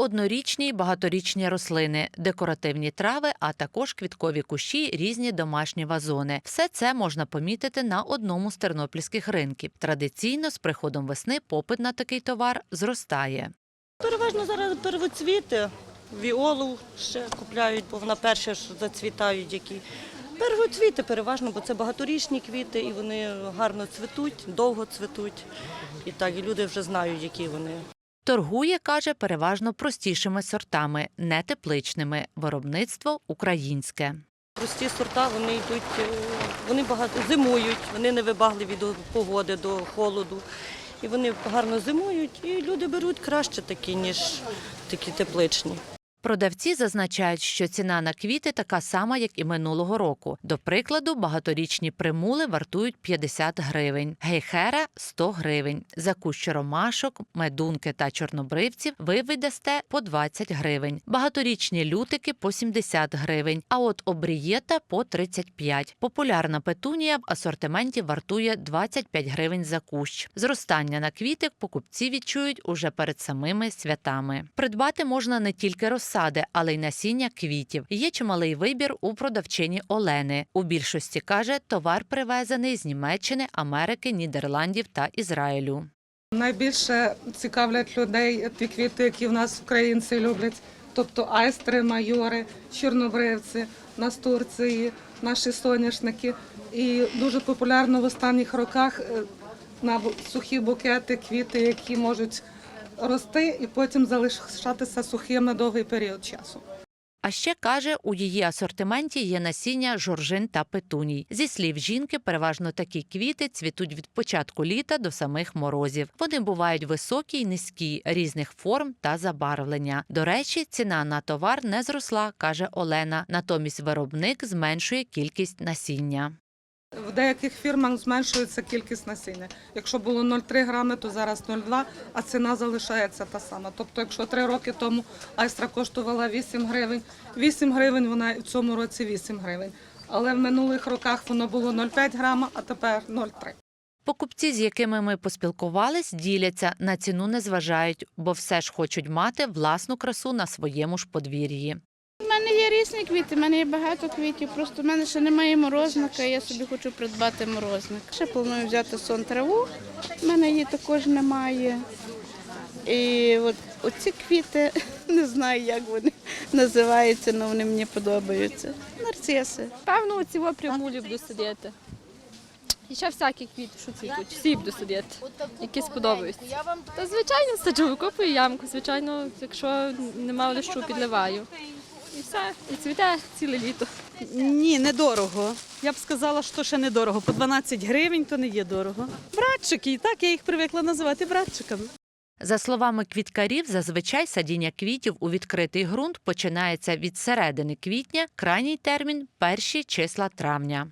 Однорічні й багаторічні рослини, декоративні трави, а також квіткові кущі, різні домашні вазони. Все це можна помітити на одному з тернопільських ринків. Традиційно з приходом весни попит на такий товар зростає. Переважно зараз первоцвіти, віолу ще купляють, бо вона перша ж зацвітають які. Первоцвіти переважно, бо це багаторічні квіти і вони гарно цвітуть, довго цвітуть. І так, і люди вже знають, які вони. Торгує, каже, переважно простішими сортами, не тепличними. Виробництво українське. Прості сорта вони йдуть, е, вони багато зимують, вони не вибагливі до погоди, до холоду. І вони гарно зимують, і люди беруть краще такі, ніж такі тепличні. Продавці зазначають, що ціна на квіти така сама, як і минулого року. До прикладу, багаторічні примули вартують 50 гривень, гейхера 100 гривень. За кущ ромашок, медунки та чорнобривців ви видасте по 20 гривень. Багаторічні лютики по 70 гривень, а от обрієта по 35. Популярна петунія в асортименті вартує 25 гривень за кущ. Зростання на квіти покупці відчують уже перед самими святами. Придбати можна не тільки розсади, але й насіння квітів. Є чималий вибір у продавчині Олени. У більшості каже, товар привезений з Німеччини, Америки, Нідерландів та Ізраїлю. Найбільше цікавлять людей ті квіти, які в нас українці люблять. Тобто айстри, майори, чорнобривці, настурції, наші соняшники. І дуже популярно в останніх роках е, на сухі букети, квіти, які можуть рости і потім залишатися сухими довгий період часу. А ще каже, у її асортименті є насіння жоржин та петуній. Зі слів жінки, переважно такі квіти цвітуть від початку літа до самих морозів. Вони бувають високі й низькі, різних форм та забарвлення. До речі, ціна на товар не зросла, каже Олена. Натомість виробник зменшує кількість насіння. В деяких фірмах зменшується кількість насіння. Якщо було 0,3 грами, то зараз 0,2, а ціна залишається та сама. Тобто, якщо 3 роки тому айстра коштувала 8 гривень, 8 гривень вона в цьому році 8 гривень. Але в минулих роках воно було 0,5 грама, а тепер 0,3. Покупці, з якими ми поспілкувались, діляться на ціну не зважають, бо все ж хочуть мати власну красу на своєму ж подвір'ї. У мене є різні квіти, в мене є багато квітів. Просто в мене ще немає морозника, я собі хочу придбати морозник. Ще планую взяти сон траву, в мене її також немає. І от оці квіти, не знаю, як вони називаються, але вони мені подобаються. Нарциси. Певно, оці пряму люблю сидіти. І ще всякі квіти, що цвітуть. Всі буду сидіти, які сподобаються. Та звичайно саджу, викопую ямку, звичайно, якщо нема лишу, підливаю. І все, і цвіте ціле літо. Ні, недорого. Я б сказала, що ще недорого. По 12 гривень то не є дорого. Братчики, так я їх привикла називати братчиками. За словами квіткарів, зазвичай садіння квітів у відкритий ґрунт починається від середини квітня, крайній термін перші числа травня.